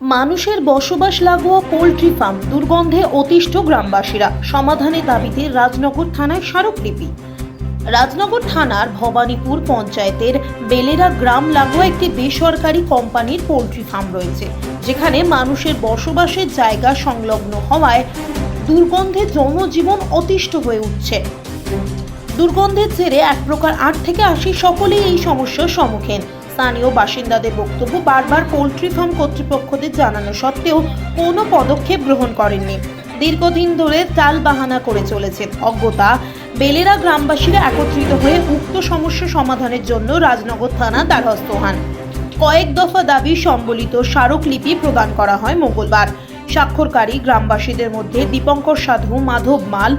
মানুষের বসবাস লাগোয়া পোলট্রি ফার্ম দুর্গন্ধে অতিষ্ঠ গ্রামবাসীরা। সমাধানের দাবিতে রাজনগর থানায় স্মারকলিপি। রাজনগর থানার ভবানীপুর পঞ্চায়েতের বেলেরা গ্রাম লাগোয়া একটি বেসরকারি কোম্পানির পোলট্রি ফার্ম রয়েছে, যেখানে মানুষের বসবাসের জায়গা সংলগ্ন হওয়ায় দুর্গন্ধে জনজীবন অতিষ্ঠ হয়ে উঠছে। দুর্গন্ধের জেরে এক প্রকার আট থেকে আশি সকলেই এই সমস্যার সম্মুখীন। স্থানীয় বাসিন্দাদের বক্তব্য বারবার পোলট্রি ফার্ম কর্তৃপক্ষদের জানানো সত্ত্বেও কোনো পদক্ষেপ গ্রহণ করেননি। দীর্ঘদিন ধরে টাল বাহানা করে চলেছেন অজ্ঞতা। বেলেরা গ্রামবাসীরা একত্রিত হয়ে উক্ত সমস্যা সমাধানের জন্য রাজনগর থানা দ্বারস্থ হন। কয়েক দফা দাবি সম্বলিত স্মারকলিপি প্রদান করা হয় মঙ্গলবার। স্বাক্ষরকারী গ্রামবাসীদের মধ্যে দীপঙ্কর সাধু, মাধব মাল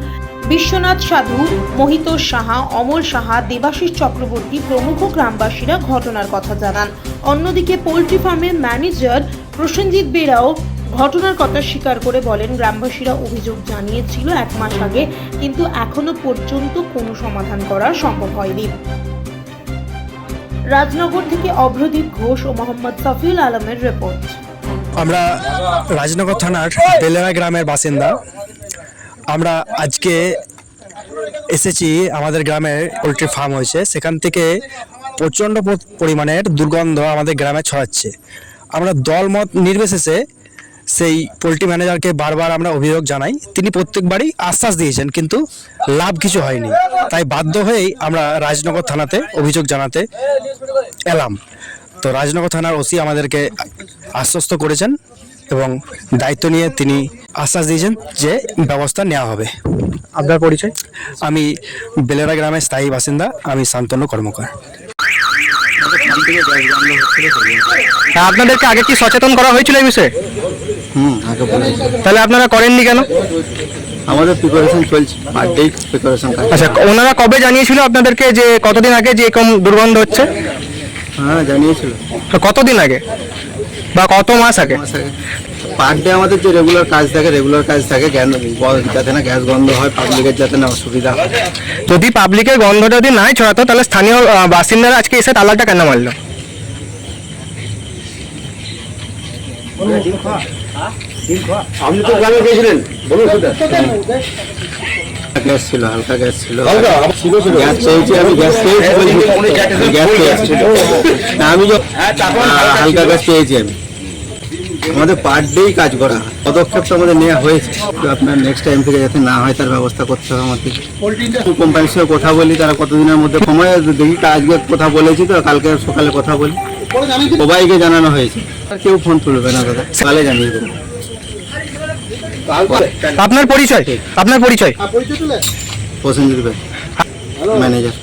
বিশ্বনাথ সাধু মোহিত সাহা, অমল সাহা, দেবাশিস চক্রবর্তী প্রমুখ গ্রামবাসীরা ঘটনার কথা জানান। অন্যদিকে পোলট্রি ফার্মের ম্যানেজার প্রসেনজিৎ বেরাও ঘটনার কথা স্বীকার করে বলেন, গ্রামবাসীরা অভিযোগ জানিয়েছিল এক মাস আগে, কিন্তু এখনও পর্যন্ত কোনো সমাধান করা সম্ভব হয়নি। রাজনগর থেকে অভ্রদীপ ঘোষ ও মোহাম্মদ সফিউল আলমের রিপোর্ট। আমরা রাজনগর থানার বেলেরা গ্রামের বাসিন্দা। আমরা আজকে এসেছি আমাদের গ্রামে পোলট্রি ফার্ম হয়েছে। সেখান থেকে প্রচণ্ড পরিমাণের দুর্গন্ধ আমাদের গ্রামে ছড়াচ্ছে। আমরা দলমত নির্বিশেষে সেই পোলট্রি ম্যানেজারকে বারবার আমরা অভিযোগ জানাই। তিনি প্রত্যেকবারই আশ্বাস দিয়েছেন, কিন্তু লাভ কিছু হয়নি। তাই বাধ্য হয়েই আমরা রাজনগর থানাতে অভিযোগ জানাতে এলাম। তো রাজনগর থানার ওসি আমাদেরকে আশ্বস্ত করেছেন। এবং দায়িত্ব নিয়ে তিনি আশ্বাস দিয়েছেন যে ব্যবস্থা নেওয়া হবে। আপনার পরিচয়? আমি বেলেরা গ্রামের স্থায়ী বাসিন্দা আমি শান্তনু কর্মকার। আপনাদেরকে আগে কি সচেতন করা হয়েছিল এই বিষয়ে? হুম তাহলে আপনারা করেননি কেন? আমাদের প্রিপারেশন চলছে পার ডে প্রিপারেশন আচ্ছা ওনারা কবে জানিয়েছিল আপনাদেরকে যে কতদিন আগে যে এরকম দুর্গন্ধ হচ্ছে? হ্যাঁ জানিয়েছিল। তো কতদিন আগে? বা কত মাস আগে? পার ডে আমাদের যে রেগুলার কাজ থাকে রেগুলার কাজ থাকে যাতে না গ্যাস বন্ধ হয় পাবলিকের যাতে না অসুবিধা হয়। যদি পাবলিকের গন্ধ যদি নাই ছড়াতো তাহলে স্থানীয় বাসিন্দারা আজকে এসে তালাটা কেন মারলো? গ্যাস ছিল হালকা গ্যাস ছিল। গ্যাস পেয়েছি আমি গ্যাস পেয়েছি গ্যাস পেয়েছি না আমি হালকা গ্যাস পেয়েছি আমি। আমাদের পার ডেই কাজ করা। পদক্ষেপ তো আমাদের নেওয়া হয়েছে। আপনার নেক্সট টাইম থেকে যাতে না হয় তার ব্যবস্থা করতে হবে আমাদের। কোম্পানির সঙ্গে কথা বলি তারা কতদিনের মধ্যে সময় দেখি আজকে কথা বলেছি তো কালকে সকালে কথা বলি। সবাইকে জানানো হয়েছে। কেউ ফোন তুলবে না দাদা। কালে জানিয়ে দেবো। আপনার পরিচয়? আপনার পরিচয়? প্রসেনজিৎ ভাই ম্যানেজার